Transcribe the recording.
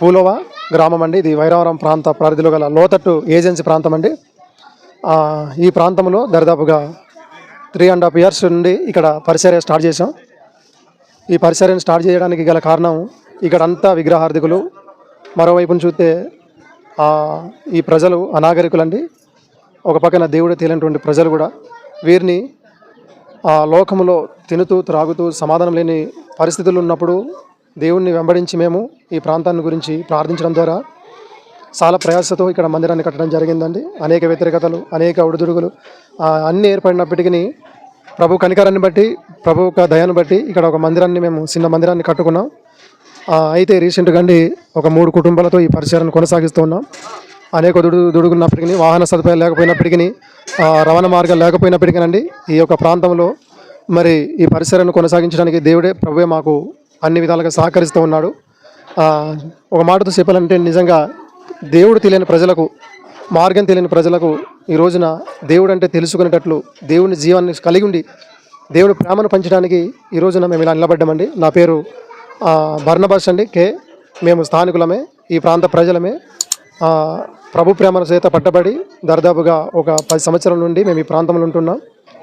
పూలవ గ్రామం అండి. ఇది వైరావరం ప్రాంత పరిధిలో గల లోతట్టు ఏజెన్సీ ప్రాంతం అండి. ఈ ప్రాంతంలో దరిదాపుగా త్రీ అండ్ హాఫ్ ఇయర్స్ నుండి ఇక్కడ పరిచర్య స్టార్ట్ చేసాం ఈ పరిచర్యను స్టార్ట్ చేయడానికి గల కారణం ఇక్కడ అంతా విగ్రహార్థికులు. మరోవైపును చూస్తే ఈ ప్రజలు అనాగరికులండి ఒక పక్కన దేవుడు తేలినటువంటి ప్రజలు కూడా. వీరిని ఆ లోకములో తినుతూ త్రాగుతూ సమాధానం లేని పరిస్థితులు ఉన్నప్పుడు దేవుణ్ణి వెంబడించి మేము ఈ ప్రాంతాన్ని గురించి ప్రార్థించడం ద్వారా చాలా ప్రయాసతో ఇక్కడ మందిరాన్ని కట్టడం జరిగిందండి. అనేక వ్యతిరేకతలు అనేక ఒడిదుడుగులు అన్నీ ఏర్పడినప్పటికీ ప్రభు కనికరాన్ని బట్టి ప్రభు యొక్క దయాన్ని బట్టి ఇక్కడ ఒక మందిరాన్ని మేము చిన్న మందిరాన్ని కట్టుకున్నాం. అయితే రీసెంట్గా అండి ఒక మూడు కుటుంబాలతో ఈ పరిచయాన్ని కొనసాగిస్తూ ఉన్నాం. అనేక దుడు దుడుగున్నప్పటికీ వాహన సదుపాయాలు లేకపోయినప్పటికీ రవాణా మార్గాలు లేకపోయినప్పటికీ అండి ఈ యొక్క ప్రాంతంలో మరి ఈ పరిసరాన్ని కొనసాగించడానికి దేవుడే ప్రభువే మాకు అన్ని విధాలుగా సహకరిస్తూ ఉన్నాడు. ఒక మాటతో చెప్పాలంటే నిజంగా దేవుడు తెలియని ప్రజలకు మార్గం తెలియని ప్రజలకు ఈ రోజున దేవుడు అంటే తెలుసుకునేటట్లు దేవుని జీవాన్ని కలిగి ఉండి దేవుని ప్రేమను పంచడానికి ఈ రోజున మేము ఇలా నిలబడ్డామండి. నా పేరు ఆ, అండి. కే మేము స్థానికులమే ఈ ప్రాంత ప్రజలమే. ప్రభు ప్రేమను చేత పట్టబడి దర్దాపుగా ఒక పది సంవత్సరాల నుండి మేము ఈ ప్రాంతంలో ఉంటున్నాం.